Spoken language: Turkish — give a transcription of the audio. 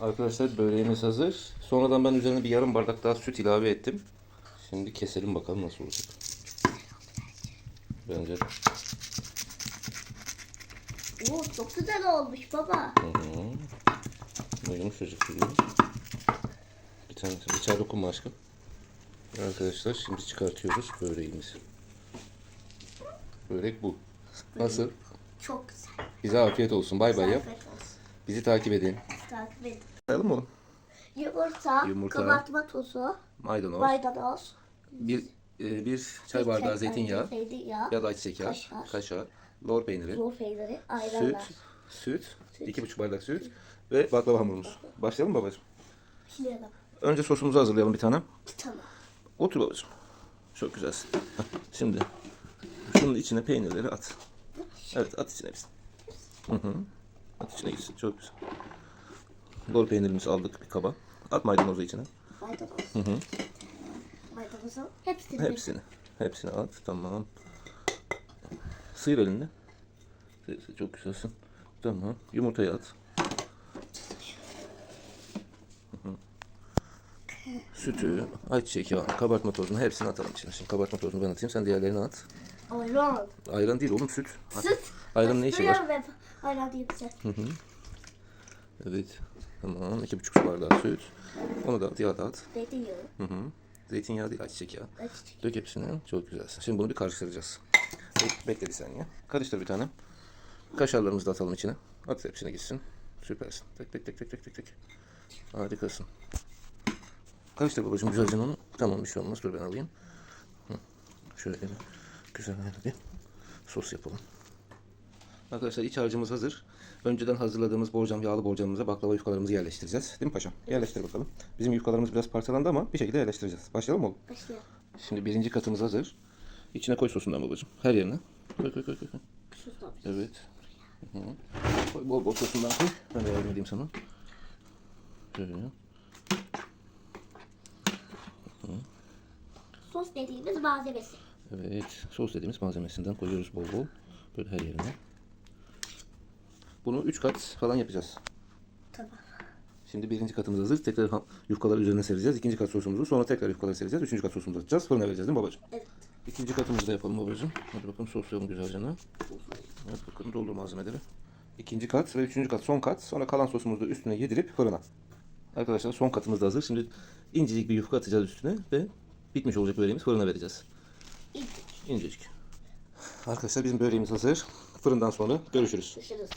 Arkadaşlar böreğimiz hazır. Sonradan ben üzerine bir yarım bardak daha süt ilave ettim. Şimdi keselim bakalım nasıl olacak. Bence. Oo, çok güzel olmuş baba. Hı hı. Bu Yumuşacık duruyor. Bir tane bıçağa dokunma aşkım. Arkadaşlar şimdi çıkartıyoruz böreğimizi. Börek bu. Nasıl? Çok güzel. Bize afiyet olsun. Bay bay yap. Afiyet olsun. Bizi takip edin. Takip edin. Sayalım mı oğlum? Yumurta, Yumurta. kabartma tozu, Maydanoz. maydanoz, Bir, e, bir çay bardağı zeytinyağı. zeytinyağı, Ya da ayçiçek yağı. Kaşar. Kaşar. Lor peyniri. lor peyniri, Süt. ayranlar. Süt. iki buçuk bardak süt. Ve baklava hamurumuz. Başlayalım mı babacığım? Şimdi Önce sosumuzu hazırlayalım bir tane. tamam. Otur babacığım. Çok güzelsin. Şimdi şunun içine peynirleri at. Evet at içine hepsini. Hı hı. At içine gitsin. Çok güzel. Lor peynirimizi aldık bir kaba. At maydanozu içine. Maydanoz. Maydanozun hepsini. Hepsini. Hepsini at. Tamam. Sıyır elini. Sıyır. Çok güzelsin. Tamam. Yumurtayı at. Hı hı. Sütü, ayçiçek yağı, kabartma tozunu hepsini atalım içine. Şimdi kabartma tozunu ben atayım. Sen diğerlerini at. Ayran. Ayran değil oğlum süt. Süt. Ayranın ne işi var? Ayran diye güzel. Evet. Tamam. iki buçuk su bardağı süt. Onu da at. Yağı da at. Zeytinyağı. Hı hı. Zeytinyağı değil ayçiçek yağı. Ayçiçek. Dök hepsini. Çok güzelsin. Şimdi bunu bir karıştıracağız. Bek- Bekle bir saniye. Karıştır bir tane. Kaşarlarımızı da atalım içine. At hepsine gitsin. Süpersin. Tek tek tek tek tek tek tek. Harikasın. Karıştır babacığım güzelce onu. Tamam bir şey olmaz. Dur ben alayım. Hı. Şöyle güzel bir sos yapalım. Arkadaşlar iç harcımız hazır. Önceden hazırladığımız borcam, yağlı borcamımıza baklava yufkalarımızı yerleştireceğiz. Değil mi paşam? Yerleştir bakalım. Bizim yufkalarımız biraz parçalandı ama bir şekilde yerleştireceğiz. Başlayalım mı oğlum? Başlayalım. Şimdi birinci katımız hazır. İçine koy sosundan babacığım. Her yerine. Koy koy koy koy. da. Evet. Hı hı. Koy bol bol sosundan koy. Ben de yardım edeyim sana. Şöyle. Sos dediğimiz malzemesi. Evet. Sos dediğimiz malzemesinden koyuyoruz bol bol. Böyle her yerine. Bunu 3 kat falan yapacağız. Tamam. Şimdi birinci katımız hazır. Tekrar yufkaları üzerine sereceğiz. İkinci kat sosumuzu. Sonra tekrar yufkaları sereceğiz. Üçüncü kat sosumuzu atacağız. Fırına vereceğiz değil mi babacığım? Evet. İkinci katımızı da yapalım babacığım. Hadi bakalım soslayalım güzelce. Evet bakın doldur malzemeleri. İkinci kat ve üçüncü kat son kat. Sonra kalan sosumuzu da üstüne yedirip fırına. Arkadaşlar son katımız da hazır. Şimdi incecik bir yufka atacağız üstüne ve bitmiş olacak böreğimiz fırına vereceğiz. İncecik. Arkadaşlar bizim böreğimiz hazır. Fırından sonra görüşürüz. görüşürüz.